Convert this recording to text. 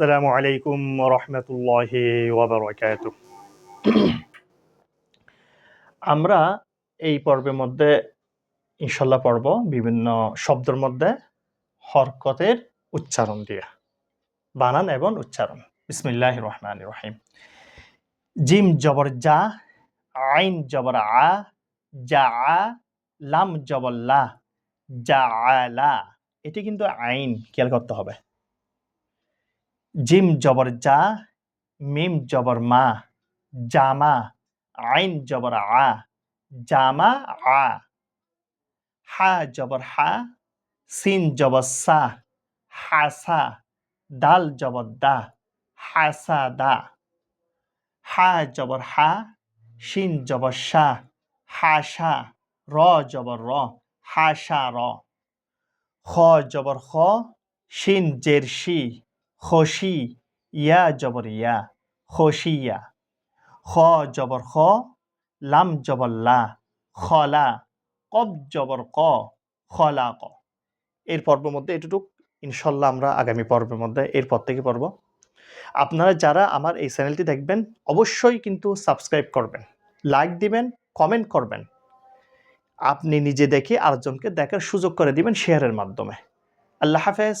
আসসালামু আলাইকুম রহমতুল্লাহি ওয়াবারাকাত আমরা এই পর্বের মধ্যে ইনশাল্লাহ পড়ব বিভিন্ন শব্দের মধ্যে হরকতের উচ্চারণ দিয়ে, বানান এবং উচ্চারণ। বিসমিল্লাহ রহমান রহিম। জিম জবর যা আইন জবর আ যা আ, লাম জবর লা যা আলা এটি কিন্তু আইন, খেয়াল করতে হবে। জিম জবর যা মিম জবর মা, জামা, আইন জবর আ, জামা আ, হা জবর হা, সিন জবর সা হাসা দাল জবর দা হাসা দা, হা জবর হা, শিন জবর শা হাসা র জবর র হাসা র, খ জবর খ, শিন জের খসি, ইয়া জবর ইয়া খসিয়া খ জবর খ, লাম জবর লা খলা কব জবর ক খলা ক। এর পর্বের মধ্যে এটুটুক, ইনশাল্লাহ আমরা আগামী পর্বের মধ্যে এরপর থেকে পড়ব। আপনারা যারা আমার এই চ্যানেলটি দেখবেন, অবশ্যই কিন্তু সাবস্ক্রাইব করবেন, লাইক দিবেন, কমেন্ট করবেন। আপনি নিজে দেখে আরেকজনকে দেখার সুযোগ করে দিবেন শেয়ারের মাধ্যমে। আল্লাহ হাফেজ।